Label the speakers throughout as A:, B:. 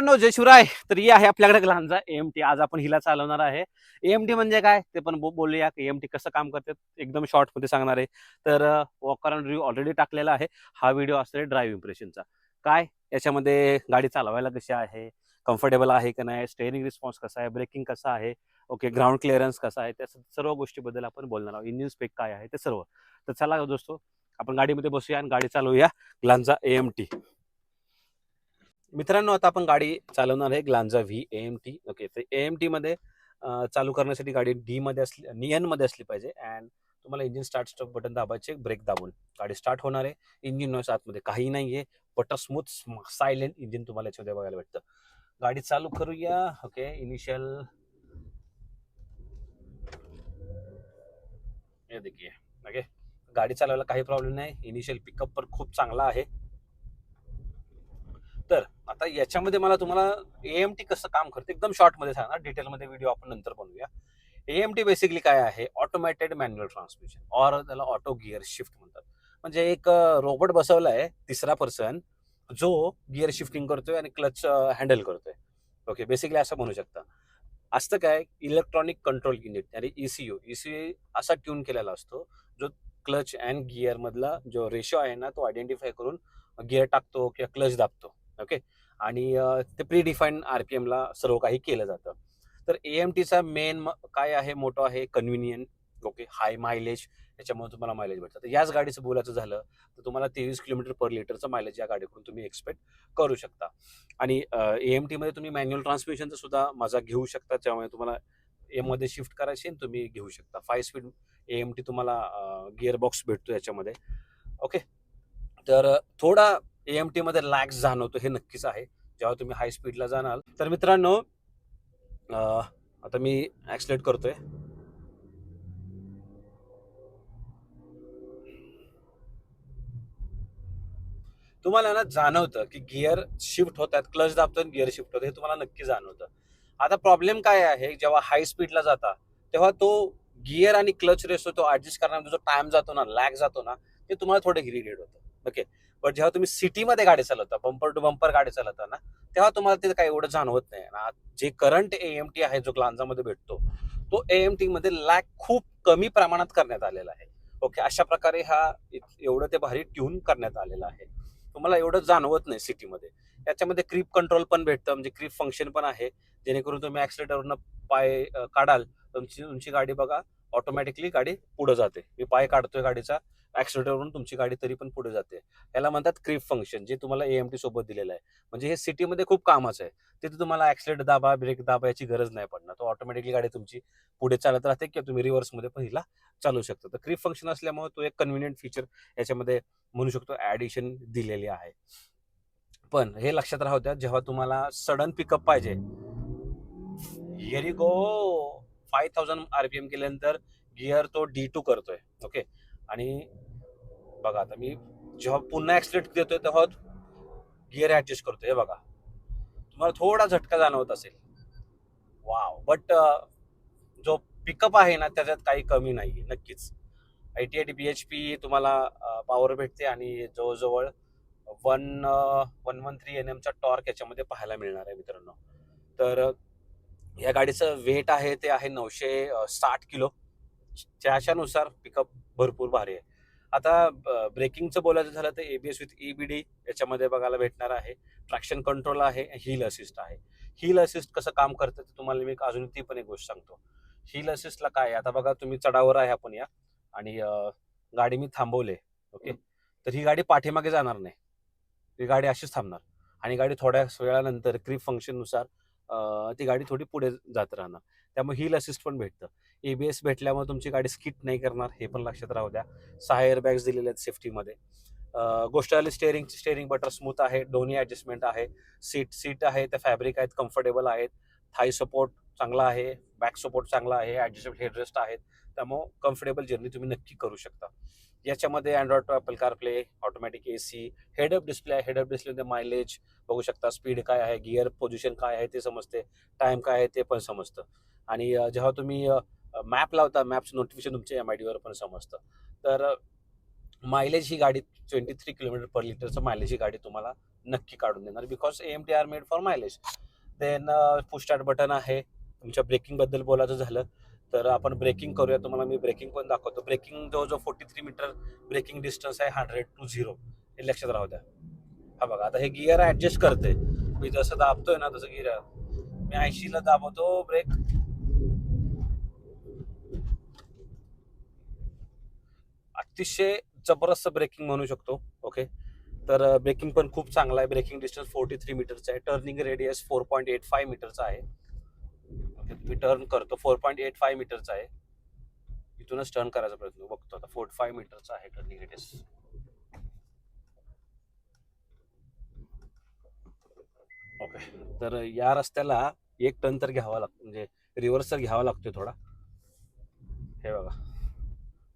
A: जय शिवराय. तर ही आहे आपल्याकडे लहानचा एम टी आज आपण हिला चालवणार आहे. एम टी म्हणजे काय? ते पण बोलूया. की एम टी कसं काम करते? एकदम शॉर्टमध्ये सांगणार आहे. तर वॉकर अँड रिव्ह्यू ऑलरेडी टाकलेला आहे. हा व्हिडिओ असतो ड्राईव्ह इम्प्रेशनचा काय? याच्यामध्ये गाडी चालवायला कशी आहे? कम्फर्टेबल आहे का नाही? स्टेअरिंग रिस्पॉन्स कसा आहे? ब्रेकिंग कसं आहे? ओके ग्राउंड क्लिअरन्स कसा आहे? त्या सर्व गोष्टीबद्दल आपण बोलणार आहोत. इंजिन स्पेक काय आहे? ते सर्व. तर चला दोस्तो आपण गाडीमध्ये बसूया आणि गाडी चालवूया. ग्लांजा एम टी मित्रांनो आता आपण गाडी चालवणार आहे Glanza V A M T. Okay तर ए एम टीमध्ये चालू करण्यासाठी गाडी डी मध्ये असली नियनमध्ये असली पाहिजे. अँड तुम्हाला इंजिन स्टार्ट स्टॉप बटन दाबायचे ब्रेक दाबून. गाडी स्टार्ट होणार आहे. इंजिन नॉईस आतमध्ये काही नाही आहे बटर स्मूथ सायलेंट इंजिन तुम्हाला याच्यामध्ये बघायला भेटतं. गाडी चालू करूया. ओके इनिशियल हे देखील. ओके गाडी चालवायला काही प्रॉब्लेम नाही. इनिशियल पिकअप पण खूप चांगला आहे. तर आता याच्यामध्ये मला तुम्हाला एएमटी कसं काम करते? एकदम शॉर्टमध्ये सांगा डिटेलमध्ये व्हिडिओ आपण नंतर बनवूया. एएमटी बेसिकली काय आहे? ऑटोमॅटेड मॅन्युअल ट्रान्समिशन ऑर त्याला ऑटो गिअर शिफ्ट म्हणतात. म्हणजे एक रोबोट बसवला आहे तिसरा पर्सन जो गिअर शिफ्टिंग करतोय आणि क्लच हँडल करतोय. ओके बेसिकली असं म्हणू शकता. असतं काय? इलेक्ट्रॉनिक कंट्रोल युनिट आणि ईसीयू ईसीयू असा ट्यून केलेला असतो जो क्लच अँड गिअर मधला जो रेशो आहे ना तो आयडेंटिफाय करून गिअर टाकतो किंवा क्लच दाबतो. ओके? आणि ते प्री डिफाईन आरपीएम एमला सर्व काही केलं जातं. तर एम टीचा मेन काय आहे मोठं आहे कन्व्हिनियंट ओके? हाय मायलेज याच्यामुळे तुम्हाला मायलेज भेटतं. तर याच गाडीचं बोलायचं झालं तर तुम्हाला तेवीस किलोमीटर पर लिटरचं मायलेज या गाडीकडून तुम्ही एक्सपेक्ट करू शकता. आणि एम टीमध्ये तुम्ही मॅन्युअल ट्रान्समिशनचा सुद्धा मजा घेऊ शकता त्यामुळे तुम्हाला एममध्ये शिफ्ट करायची तुम्ही घेऊ शकता. फाय स्पीड एम टी तुम्हाला गिअर बॉक्स भेटतो याच्यामध्ये. ओके? तर थोडा एम टी मध्ये लॅक्स जाणवतो हे नक्कीच आहे. जेव्हा तुम्ही हाय स्पीडला जाणार. तर मित्रांनो आता मी ॲक्सिलेट करतोय. तुम्हाला ना जाणवतं की गिअर शिफ्ट होतात क्लच दाबतो गिअर शिफ्ट होतं हे तुम्हाला नक्की जाणवतं. आता प्रॉब्लेम काय आहे जेव्हा हाय स्पीडला जाता तेव्हा तो गिअर आणि क्लच रेस तो ॲडजस्ट करण्यामध्ये जो टाइम जातो ना लॅग जातो ना ते तुम्हाला थोडं इरिटेट होतं. ओके पण जेव्हा तुम्ही सिटीमध्ये गाडी चालवता बंपर टू बंपर गाडी चालवता ना तेव्हा तुम्हाला ते काही एवढं जाणवत नाही. ना जे करंट एएमटी आहे जो ग्लांजामध्ये भेटतो तो एएमटी मध्ये लॅक खूप कमी प्रमाणात करण्यात आलेला आहे. ओके अशा प्रकारे हा एवढं ते भारी ट्यून करण्यात आलेला आहे. तुम्हाला एवढं जाणवत नाही सिटीमध्ये. याच्यामध्ये क्रीप कंट्रोल पण भेटतं म्हणजे क्रीप फंक्शन पण आहे. जेणेकरून तुम्ही ऍक्सिलेटरवरनं पाय काढाल तुमची तुमची गाडी बघा ऑटोमॅटिकली गाडी पुढे जाते. मी पाय काढतोय गाडीचा ऍक्सिलेटरवरून तुमची गाडी तरी पण पुढे जाते. याला म्हणतात क्रीप फंक्शन जे तुम्हाला एएमटी सोबत दिलेलं आहे. म्हणजे हे सिटीमध्ये खूप कामाचं आहे. तिथे तुम्हाला ऍक्सिडेंट दाबा ब्रेक दाबा याची गरज नाही पडणार. तो ऑटोमॅटिकली गाडी तुमची पुढे चालत राहते किंवा तुम्ही रिव्हर्समध्ये पण हिला चालू शकता. तर क्रीप फंक्शन असल्यामुळे तो एक कन्व्हिनियंट फीचर याच्यामध्ये म्हणू शकतो ऍडिशन दिलेली आहे. पण हे लक्षात राहू द्या जेव्हा तुम्हाला सडन पिकअप पाहिजे गो फाय थाउजंड आरपीएम केल्यानंतर गिअर तो डी टू करतोय ओके आणि बघा आता मी जेव्हा पुन्हा ॲक्सिलेट देतोय तेव्हा गिअर ॲडजस्ट करतोय. हे बघा. तुम्हाला थोडा झटका जाणवत असेल. वाव बट uh, जो पिकअप आहे ना त्याच्यात काही कमी नाही नक्कीच. Eighty eighty B H P तुम्हाला uh, पॉवर भेटते आणि जवळजवळ one one one three N एमचा torque याच्यामध्ये पाहायला मिळणार आहे मित्रांनो. तर या गाडीचं वेट आहे ते आहे नऊशे साठ किलो. त्याच्यानुसार पिकअप भरपूर भारी आहे. आता ब्रेकिंगचं बोलायचं झालं तर एबीएस विथ ईबीडी याच्यामध्ये बघायला भेटणार आहे. ट्रॅक्शन कंट्रोल आहे हिल असिस्ट आहे. हिल असिस्ट कसं काम करतं ते तुम्हाला मी अजून ती पण एक गोष्ट सांगतो. हिल असिस्टला काय? आता बघा तुम्ही चढावर आहे आपण या. आणि गाडी मी थांबवले ओके? तर ही गाडी पाठीमागे जाणार नाही. ही गाडी अशीच थांबणार. आणि गाडी थोड्या वेळानंतर क्रिप फंक्शननुसार ती गाडी थोडी पुढे जात राहणार. त्यामुळे हिल असिस्ट पण भेटतं. एबीएस भेटल्यामुळे तुमची गाडी स्किट नाही करणार हे पण लक्षात राहू द्या. सहा एअर बॅग्स दिलेले आहेत सेफ्टीमध्ये गोष्ट आली स्टेअरिंग स्टेअरिंग बटर स्मूथ आहे दोन्ही ॲडजस्टमेंट आहे. सीट सीट आहे त्या फॅब्रिक आहेत कम्फर्टेबल आहेत. थाय सपोर्ट चांगला आहे बॅक सपोर्ट चांगला आहे ऍडजस्टेबल हेडरेस्ट आहेत. त्यामुळे कम्फर्टेबल जर्नी तुम्ही नक्की करू शकता. याच्यामध्ये Android Apple CarPlay automatic A C head up display आहे हेडअप डिस्प्लेमध्ये मायलेज बघू शकता स्पीड काय आहे गिअर पोझिशन काय आहे ते समजते टाइम काय आहे ते पण समजतं. आणि जेव्हा तुम्ही मॅप लावता मॅपचं नोटिफिकेशन तुमच्या एम आय डीवर पण समजतं. तर मायलेज ही गाडी ट्वेंटी थ्री किलोमीटर पर लिटरचं मायलेज ही गाडी तुम्हाला नक्की काढून देणार. Because M T are made for mileage then push start button आहे. तुमच्या ब्रेकिंगबद्दल बोलायचं झालं. तर आपण ब्रेकिंग करूया. तुम्हाला मी ब्रेकिंग पण दाखवतो. ब्रेकिंग जवळजवळ forty three metre braking distance आहे हंड्रेड टू झिरो हे लक्षात राहू द्या. हा बघा आता हे गिअर ऍडजस्ट करते मी जसं दाबतोय ना तसं गिअर मी ऐंशीला दाबवतो ब्रेक अतिशय जबरदस्त ब्रेकिंग म्हणू शकतो. ओके तर ब्रेकिंग पण खूप चांगला आहे. ब्रेकिंग डिस्टन्स फोर्टी थ्री मीटरचं आहे. Turning radius four point eight five मीटरचा आहे. मी टर्न करतो. फोर पॉईंट एट फाय मीटरचा आहे. इथूनच टर्न करायचा प्रयत्न बघतो. आता फोर्ट फाय मीटरचा आहे टर्निंग रेडियस ओके तर या रस्त्याला एक टर्न तर घ्यावा लागतो म्हणजे रिव्हर्स तर घ्यावा लागतोय थोडा. हे बघा.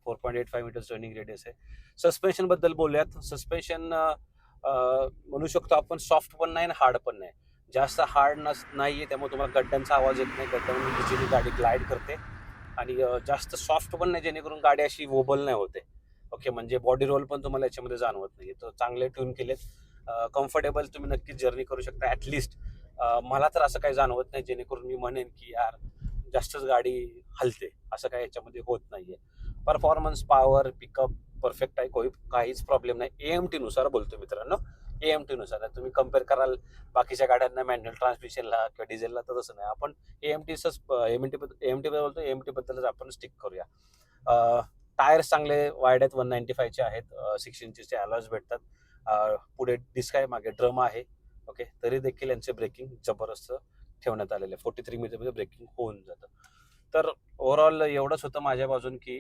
A: Four point eight five metre turning radius आहे. सस्पेन्शनबद्दल बोलूयात. सस्पेन्शन म्हणू शकतो आपण सॉफ्ट पण नाही आणि हार्ड पण नाही. जास्त हार्ड नस नाही आहे त्यामुळे तुम्हाला गड्ड्यांचा आवाज येत नाही. गड्ड्यांनी इझिली गाडी ग्लाइड करते. आणि जास्त सॉफ्ट पण नाही जेणेकरून गाडी अशी वोबल नाही होते. ओके म्हणजे बॉडी रोल पण तुम्हाला याच्यामध्ये जाणवत नाही तर चांगले ट्यून केलेत. कम्फर्टेबल तुम्ही नक्कीच जर्नी करू शकता ॲटलिस्ट मला तर असं काही जाणवत नाही जेणेकरून मी म्हणेन की यार जास्तच गाडी हलते. असं काही याच्यामध्ये होत नाही आहे परफॉर्मन्स पॉवर पिकअप परफेक्ट आहे कोई काहीच प्रॉब्लेम नाही. एम टी नुसार बोलतो मित्रांनो. एम टी नुसार तुम्ही कंपेअर कराल बाकीच्या गाड्यांना मॅन्युअल ट्रान्समिशनला किंवा डिझेलला तर तसं नाही. आपण एम टीच एम टी एम टी बोलतो एम टी बद्दलच आपण स्टिक करूया. टायर्स चांगले वाईड आहेत वन नाईन्टी फायचे आहेत सिक्स इंचचे अलॉज भेटतात. पुढे डिस्क आहे मागे ड्रम आहे. ओके तरी देखील यांचे ब्रेकिंग जबरदस्त ठेवण्यात आलेले आहे. फोर्टी थ्री मीटरमध्ये ब्रेकिंग होऊन जातं. तर ओव्हरऑल एवढंच होतं माझ्या बाजून की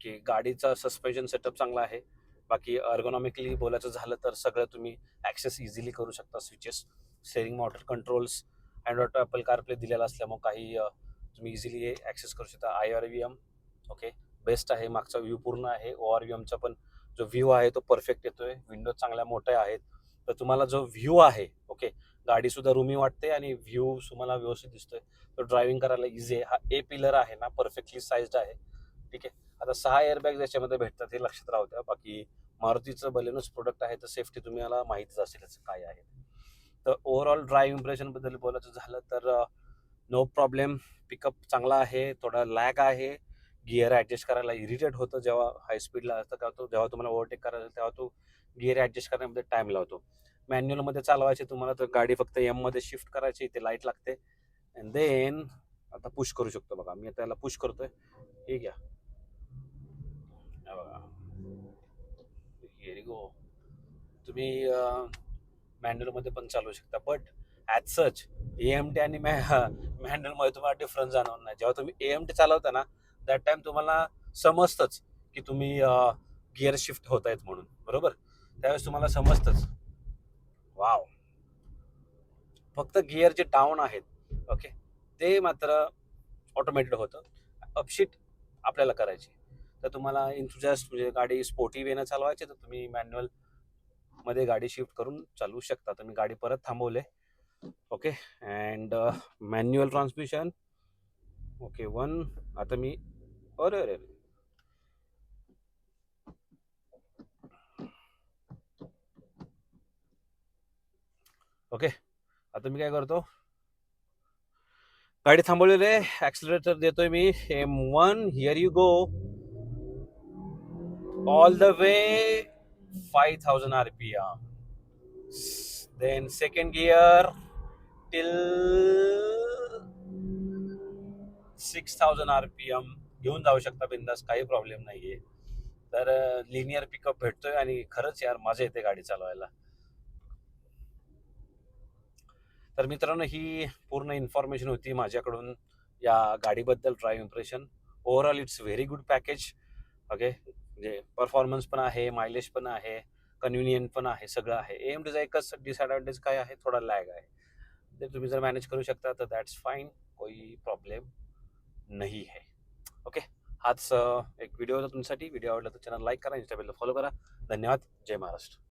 A: की गाडीचा सस्पेन्शन सेटअप चांगला आहे. बाकी अर्गोनॉमिकली बोलायचं झालं तर सगळं तुम्ही ॲक्सेस इझिली करू शकता switches steering mounted controls Android Apple CarPlay दिलेला असल्यामुळे काही तुम्ही इझिली ॲक्सेस करू शकता. I R V M okay best आहे मागचा व्ह्यू पूर्ण आहे. ओ आर व्ही एमचा पण जो व्ह्यू आहे तो परफेक्ट येतोय. विंडो चांगल्या मोठ्या आहेत. तर तुम्हाला जो व्ह्यू आहे ओके गाडीसुद्धा रुमी वाटते आणि व्ह्यू तुम्हाला व्यवस्थित दिसतोय. तो ड्रायव्हिंग करायला इझी आहे. हा ए पिलर आहे ना परफेक्टली साईज्ड आहे. ठीक आहे. आता सहा एअरबॅग याच्यामध्ये भेटतात हे लक्षात राहू द्या. बाकी मारुतीचं बलेनोच प्रोडक्ट आहे तर सेफ्टी तुम्हाला माहितीच असेल काय आहे तर ओव्हरऑल ड्राईव्ह इम्प्रेशनबद्दल बोलायचं झालं तर नो प्रॉब्लेम पिकअप चांगला आहे थोडा लॅग आहे. गिअर ॲडजस्ट करायला इरिटेट होतं जेव्हा हाय स्पीडला असतं तेव्हा तो जेव्हा तुम्हाला ओव्हरटेक करायला तेव्हा तो गिअर ॲडजस्ट करण्यामध्ये टाईम लावतो. मॅन्युअलमध्ये चालवायची तुम्हाला तर गाडी फक्त एममध्ये शिफ्ट करायची ते लाइट लागते. अँड देन आता पुश करू शकतो बघा. मी आता याला पुश करतोय. हे घ्या हे बघा गो तुम्ही मॅन्युअलमध्ये पण चालवू शकता. But as such A M T आणि मॅन्युअलमध्ये तुम्हाला डिफरन्स जाणवणार नाही. जेव्हा तुम्ही ए एम टी चालवता ना दॅट टाइम तुम्हाला समजतंच की तुम्ही गिअर शिफ्ट होत आहेत म्हणून. बरोबर? त्यावेळेस तुम्हाला समजतंच. वाव फक्त गिअर जे डाऊन आहेत ओके ते मात्र ऑटोमॅटेड होतं. अपशीट आपल्याला करायची. तर तुम्हाला इंथुजास्ट म्हणजे गाडी स्पोर्टी वेनं चालवायची तर तुम्ही मॅन्युअलमध्ये गाडी शिफ्ट करून चालवू शकता. तर मी गाडी परत थांबवले. Okay and manual transmission okay one आता मी अरे अरे अरे. ओके आता मी काय करतो? गाडी थांबवलेली आहे. ऍक्सिलेटर देतोय मी. M one here you go all the way five thousand R P M then second rpm till six thousand R P M घेऊन जाऊ शकता बिंदास काही प्रॉब्लेम नाहीये. तर लिनियर पिकअप भेटतोय आणि खरंच यार मजा येते गाडी चालवायला. तर मित्रांनो ही पूर्ण इन्फॉर्मेशन होती माझ्याकडून या गाडीबद्दल drive impression overall it's very good package okay? म्हणजे परफॉर्मन्स पण आहे मायलेज पण आहे कन्व्हिनियंट पण आहे सगळं आहे. एम डीचा एकच डिसएडव्हान्टेज काय आहे? थोडा लॅग आहे. ते तुम्ही जर मॅनेज करू शकता तर दॅट्स फाईन कोई प्रॉब्लेम नाही आहे. ओके? हाच एक व्हिडिओ होता तुमच्यासाठी. व्हिडिओ आवडला तर चॅनल लाईक करा इंस्टाग्रामला फॉलो करा. धन्यवाद. जय महाराष्ट्र.